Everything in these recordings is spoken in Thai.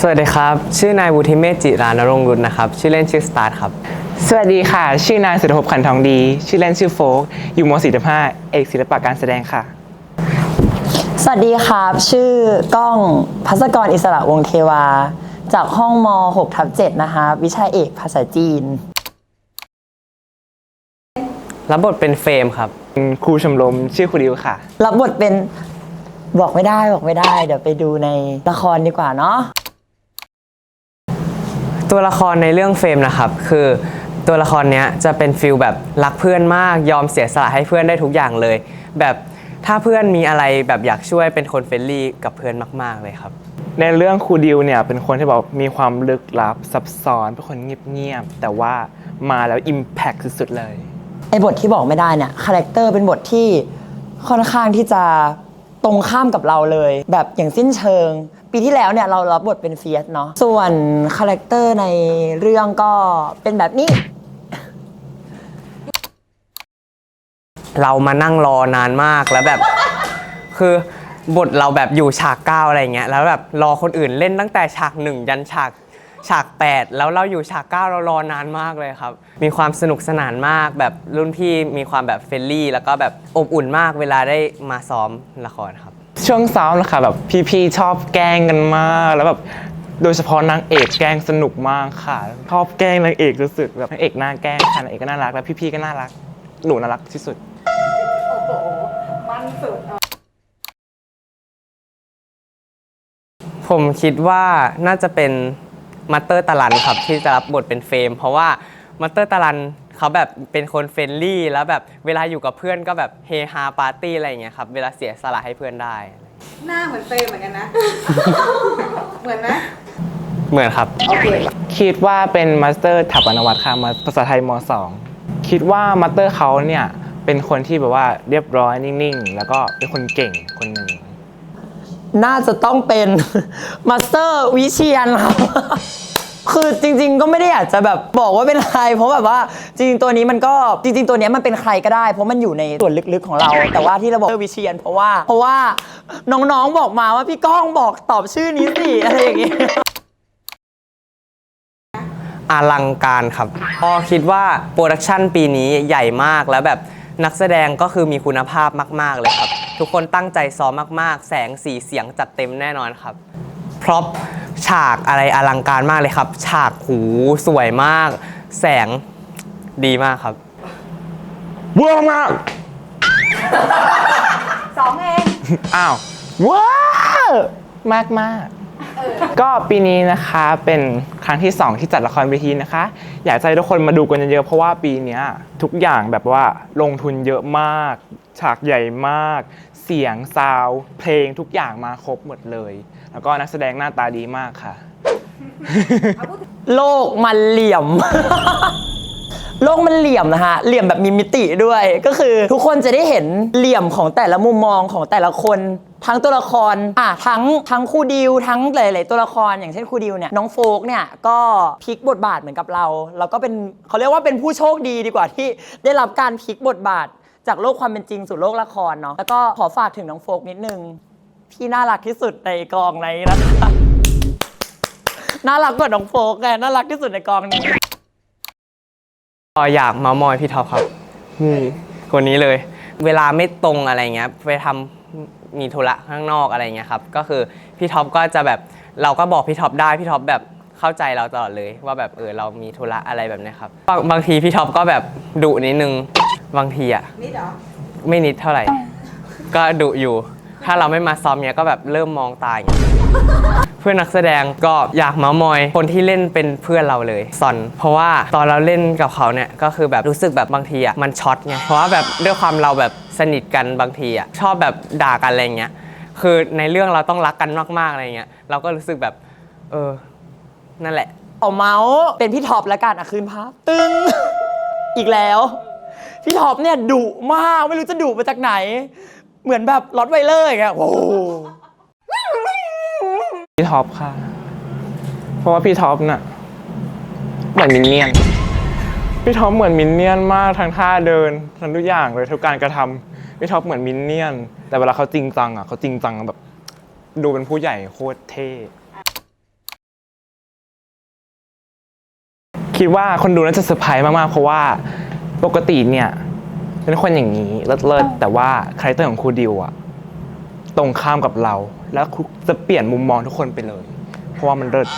สวัสดีครับ ชื่อนายวุฒิเมธจิรานรงค์รุนนะครับ ชื่อเล่นชื่อสตาร์ทครับ สวัสดีค่ะ ชื่อนายสุรภพขันทองดี ชื่อเล่นชื่อโฟก อยู่ม .45 เอกศิลปะการแสดงค่ะ สวัสดีครับ ชื่อกล้องพัสกรอิสระวงศ์เทวา จากห้องม 6 ทับ7นะคะ วิชาเอกภาษาจีน รับบทเป็นเฟรมครับ ครูชมรมชื่อครูดิวค่ะ รับบทเป็นบอกไม่ได้บอกไม่ได้ เดี๋ยวไปดูในละครดีกว่าเนาะ ตัวละครในเรื่องเฟรมนะครับ คือตัวละครเนี้ยจะเป็นฟิลแบบรักเพื่อนมากยอมเสียสละให้เพื่อนได้ทุกอย่างเลย แบบถ้าเพื่อนมีอะไรแบบอยากช่วยเป็นคนเฟรนลี่กับเพื่อนมาก ๆเลยครับ ในเรื่องครูดิวเนี่ยเป็นคนที่บอกมีความลึกลับซับซ้อนเป็นคนเงียบๆแต่ว่ามาแล้วอิมแพคสุดๆเลย ไอ้บทที่บอกไม่ได้เนี่ยคาแรคเตอร์เป็นบทที่ค่อนข้างที่จะตรงข้ามกับเราเลย แบบอย่างสิ้นเชิง ปีที่แล้วเนี่ยเรารับบทเป็นเฟียสเนาะส่วนคาแรคเตอร์ในเรื่องก็เป็นแบบนี้ เรามานั่งรอนานมากแล้วแบบ คือบทเราแบบอยู่ฉากเก้าอะไรเงี้ยแล้วแบบรอคนอื่นเล่นตั้งแต่ฉากหนึ่งยันฉากฉาก 8 แล้วเราอยู่ฉากเก้าเรารอนานมากเลยครับ มีความสนุกสนานมากแบบรุ่นพี่มีความแบบเฟรนลี่ แล้วก็แบบอบอุ่นมากเวลาได้มาซ้อมละครครับ ช่วงซ้อมนะคะแบบพี่ๆชอบแกล้งกันมากแล้วแบบโดยเฉพาะนางเอกแกล้งสนุกมากค่ะชอบแกล้งนางเอกสุดๆแบบนางเอกน่าแกล้งค่ะนางเอกก็น่ารักแล้วพี่ๆก็น่ารัก หนูน่ารักที่สุด โอ้โห มันสุดผมคิดว่าน่าจะเป็นมัตเตอร์ตาลันครับที่จะรับบทเป็นเฟรม เพราะว่ามัตเตอร์ตาลัน เขาแบบเป็นคนเฟรนลี่ แล้วแบบเวลาอยู่กับเพื่อนก็แบบเฮฮาปาร์ตี้อะไรอย่างเงี้ยครับเวลาเสียสละให้เพื่อนได้ หน้าเหมือนเฟรมเหมือนกันนะ เหมือนไหมเหมือนครับ โอเคคิดว่าเป็นมาสเตอร์ถัปนวัตค่ะมาภาษาไทยม .2 คิดว่ามาสเตอร์เขาเนี่ยเป็นคนที่แบบว่าเรียบร้อยนิ่งๆ แล้วก็เป็นคนเก่งคนหนึ่งน่าจะต้องเป็น มาสเตอร์วิเชียนครับ คือจริง ๆ ก็ไม่ได้อยากจะแบบบอกว่าเป็นใครเพราะแบบว่าจริงๆตัวนี้มันก็จริง ๆ ตัวเนี้ยมันเป็นใครก็ได้ เพราะมันอยู่ในส่วนลึกๆของเรา แต่ว่าที่เราบอกวิเชียนเพราะว่า เพราะว่าน้องๆบอกมาว่าพี่ก้องบอกตอบชื่อนี้สิอะไรอย่างเงี้ยอลังการครับพอคิดว่าโปรดักชันปีนี้ใหญ่มากแล้วแบบนักแสดงก็คือมีคุณภาพมาก ๆ เลยครับ ทุกคนตั้งใจซ้อมมาก ๆ แสงสีเสียงจัดเต็มแน่นอนครับพร็อพ ฉากอะไรอลังการมากเลยครับ ฉากหูสวยมาก แสงดีมากครับ เวอร์มากสองเองอ้าวว้าวมากมากๆก็ปีนี้นะคะเป็นครั้งที่ 2 ที่จัดละครเวทีนะคะ อยากจะให้ทุกคนมาดูกันเยอะๆเพราะว่าปีเนี้ยทุกอย่างแบบว่าลงทุนเยอะมาก ฉากใหญ่มาก เสียงซาวด์เพลงทุกอย่างมาครบหมดเลย แล้วก็นักแสดงหน้าตาดีมากค่ะ โลกมันเหลี่ยม โลกมันเหลี่ยมนะฮะ เหลี่ยมแบบมีมิติด้วย ก็คือทุกคนจะได้เห็นเหลี่ยมของแต่ละมุมมองของแต่ละคน ทั้งตัวละคร อะทั้งทั้งครูดิว ทั้งหลายๆตัวละคร อย่างเช่นครูดิวเนี่ย น้องโฟกเนี่ยก็พลิกบทบาทเหมือนกับเรา แล้วก็เป็นเขาเรียกว่าเป็นผู้โชคดีดีกว่าที่ได้รับการพลิกบทบาทจากโลกความเป็นจริงสู่โลกละครเนาะ แล้วก็ขอฝากถึงน้องโฟกนิดนึง พี่น่ารักที่สุดในกองนี้นะคะน่ารักกว่าน้องโฟกไงน่ารักที่สุดในกองนี้ ก็อยากเมามอยพี่ท็อปครับนี่คนนี้เลย เวลาไม่ตรงอะไรเงี้ยไปทำมีธุระข้างนอกอะไรเงี้ยครับ ก็คือพี่ท็อปก็จะแบบเราก็บอกพี่ท็อปได้พี่ท็อปแบบเข้าใจเราตลอดเลย ว่าแบบเออเรามีธุระอะไรแบบเนี้ยครับบางบางทีพี่ท็อปก็แบบดุนิดนึงบางทีอะนี่เหรอไม่นิดเท่าไหร่ ก็ดุอยู่ ถ้าเราไม่มาซ้อมเนี้ยก็แบบเริ่มมองตาอย่างเงี้ยเพื่อนนักแสดงก็อยากเมามอย คนที่เล่นเป็นเพื่อนเราเลยซอน เพราะว่าตอนเราเล่นกับเขาเนี่ยก็คือแบบรู้สึกแบบบางทีอะมันช็อตไงเพราะว่าแบบด้วยความเราแบบสนิทกันบางทีอะชอบแบบด่ากันอะไรเงี้ยคือในเรื่องเราต้องรักกันมากๆอะไรเงี้ยเราก็รู้สึกแบบ เออ นั่นแหละเอาเมาส์เป็นพี่ท็อปแล้วกันอะคืนพับตึง อีกแล้ว พี่ท็อปเนี่ยดุมากไม่รู้จะดุมาจากไหน เหมือนแบบรถไวเลอร์อย่งโอ้โหพี่ท็อปค่ะ เพราะว่าพี่ท็อปน่ะเหมือนมินเนี่ยน พี่ท็อปเหมือนมินเนี่ยนมากทั้งท่าเดินทั้งทุกอย่างเลยทุกการกระทำพี่ท็อปเหมือนมินเนี่ยน แต่เวลาเขาจริงจังอะเขาจริงจังแบบ ดูเป็นผู้ใหญ่โคตรเท่ คิดว่าคนดูน่าจะเซอร์ไพรส์มากๆเพราะว่าปกติเนี่ย เป็นคนอย่างนี้เลิศๆแต่ว่าคาแรคเตอร์ของครูดิวอะตรงข้ามกับเรา แล้วครูจะเปลี่ยนมุมมองทุกคนไปเลย เพราะว่ามันเลิศ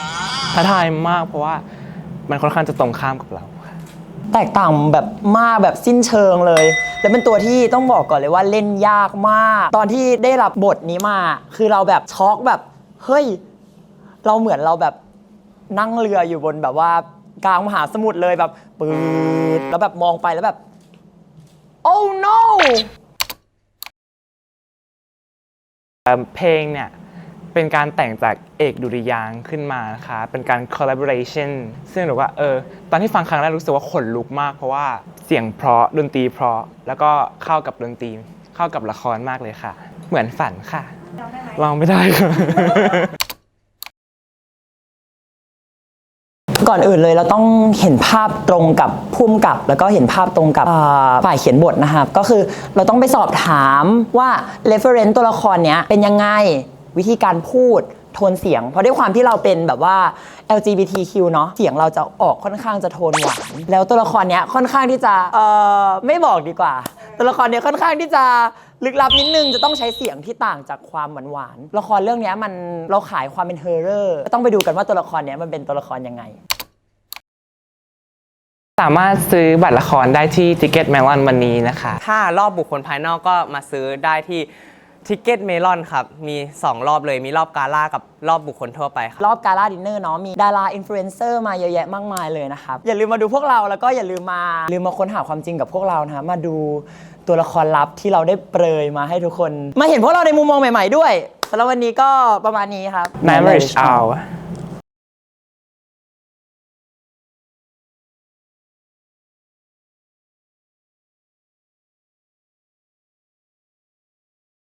ท้าทายมากเพราะว่ามันค่อนข้างจะตรงข้ามกับเรา แตกต่างแบบมากแบบสิ้นเชิงเลย และเป็นตัวที่ต้องบอกก่อนเลยว่าเล่นยากมาก ตอนที่ได้รับบทนี้มา คือเราแบบช็อกแบบเฮ้ยเราเหมือนเราแบบนั่งเรืออยู่บนแบบว่ากลางมหาสมุทรเลยแบบปืดแล้วแบบมองไปแล้วแบบ oh no เพลงเนี่ยเป็นการแต่งจากเอกดุริยางค์ขึ้นมานะคะเป็นการ collaboration ซึ่งหนูว่าเออตอนที่ฟังครั้งแรกรู้สึกว่าขนลุกมาก เพราะว่าเสียงเพราะดนตรีเพราะแล้วก็เข้ากับดนตรีเข้ากับละครมากเลยค่ะ เหมือนฝันค่ะลองไม่ได้ค่ะ ก่อนอื่นเลยเราต้องเห็นภาพตรงกับพุ่มกับ แล้วก็เห็นภาพตรงกับฝ่ายเขียนบทนะครับ ก็คือเราต้องไปสอบถามว่า reference ตัวละครเนี้ยเป็นยังไงวิธีการพูดโทนเสียง เพราะด้วยความที่เราเป็นแบบว่า LGBTQ เนาะเสียงเราจะออกค่อนข้างจะโทนหวานแล้วตัวละครเนี้ยค่อนข้างที่จะเออไม่บอกดีกว่า ตัวละครเนี้ยค่อนข้างที่จะลึกลับนิดนึงจะต้องใช้เสียงที่ต่างจากความหวานหวานๆละครเรื่องเนี้ยมันเราขายความเป็นเฮอร์เรอร์ต้องไปดูกันว่าตัวละครเนี้ยมันเป็นตัวละครยังไง สามารถซื้อบัตรละครได้ที่ Ticket Melon วันนี้นะคะ ถ้ารอบบุคคลภายนอกก็มาซื้อได้ที่ทิกเก็ตเมลอนครับ มี 2 รอบเลยมีรอบกาล่ากับรอบบุคคลทั่วไปครับ รอบกาล่าดินเนอร์เนาะมีดาราอินฟลูเอนเซอร์มาเยอะแยะมากมายเลยนะครับ อย่าลืมมาดูพวกเราแล้วก็อย่าลืมมาลืมมาค้นหาความจริงกับพวกเรานะครับมาดูตัวละครลับที่เราได้เปรยมาให้ทุกคน มาเห็นพวกเราในมุมมองใหม่ ๆ ด้วยสำหรับวันนี้ก็ประมาณนี้ครับ Marriage Hour